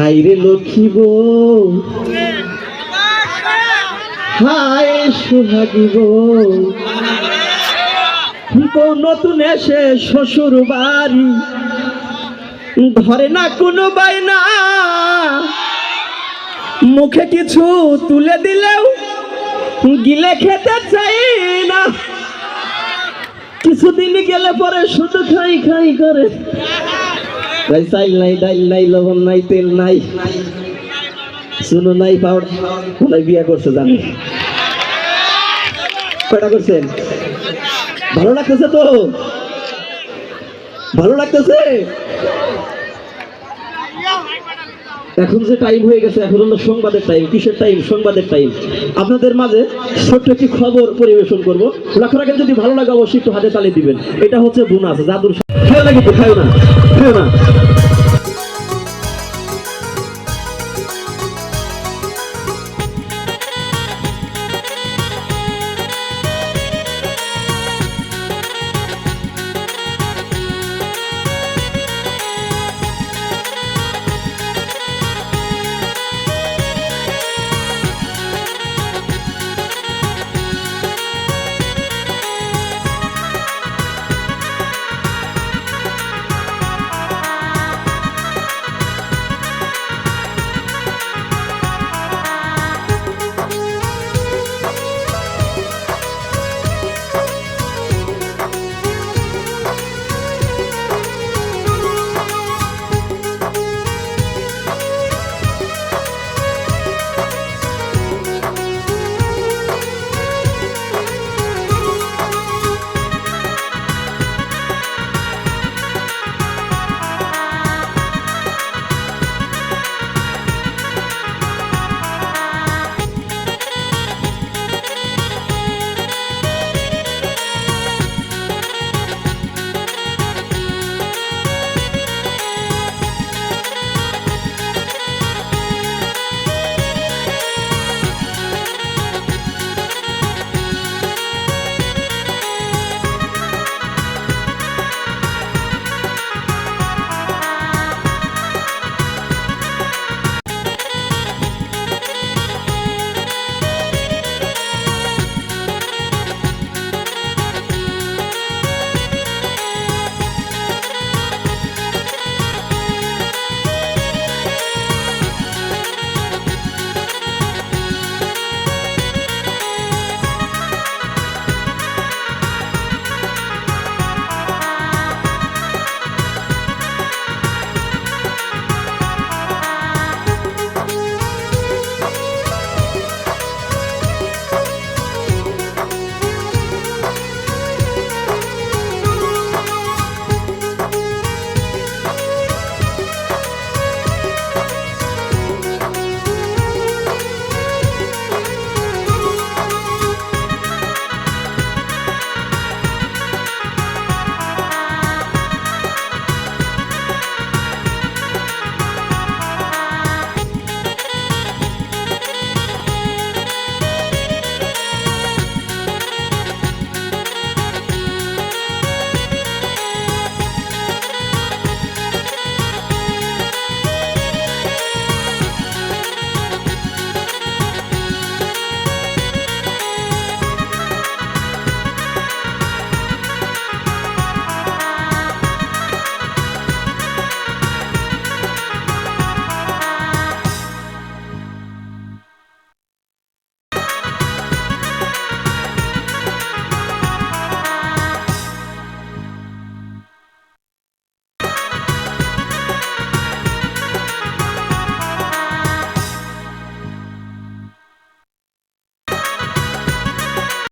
হাইরে লক্ষ্মী বউ সোহাগী নতুন এসে শ্বশুর বাড়ি। ঘরে না কোনো বাইনা মুখে কিছু তুলে দিলেও গিলে খেতে চাই না। কিছুদিন গেলে পরে শুধু খাই খাই করে। ভাই চাইল নাই ডাইল নাই, লবণ নাই, তেল নাই শুনো নাই, পাউডার ওনাই বিয়ে করছে জানি? কয়টা করছেন? ভালো লাগতেছে তো? ভালো লাগতেছে? এখন যে টাইম হয়ে গেছে, এখন হলো সংবাদের টাইম কিসের টাইম সংবাদের টাইম আপনাদের মাঝে ছোট্ট একটি খবর পরিবেশন করব। রাখেন, যদি ভালো লাগে অবশ্যই একটু হাতে তালি দিবেন। এটা হচ্ছে বোনাস, জাদুর খেয়ে না কিন্তু খাও না খেও না।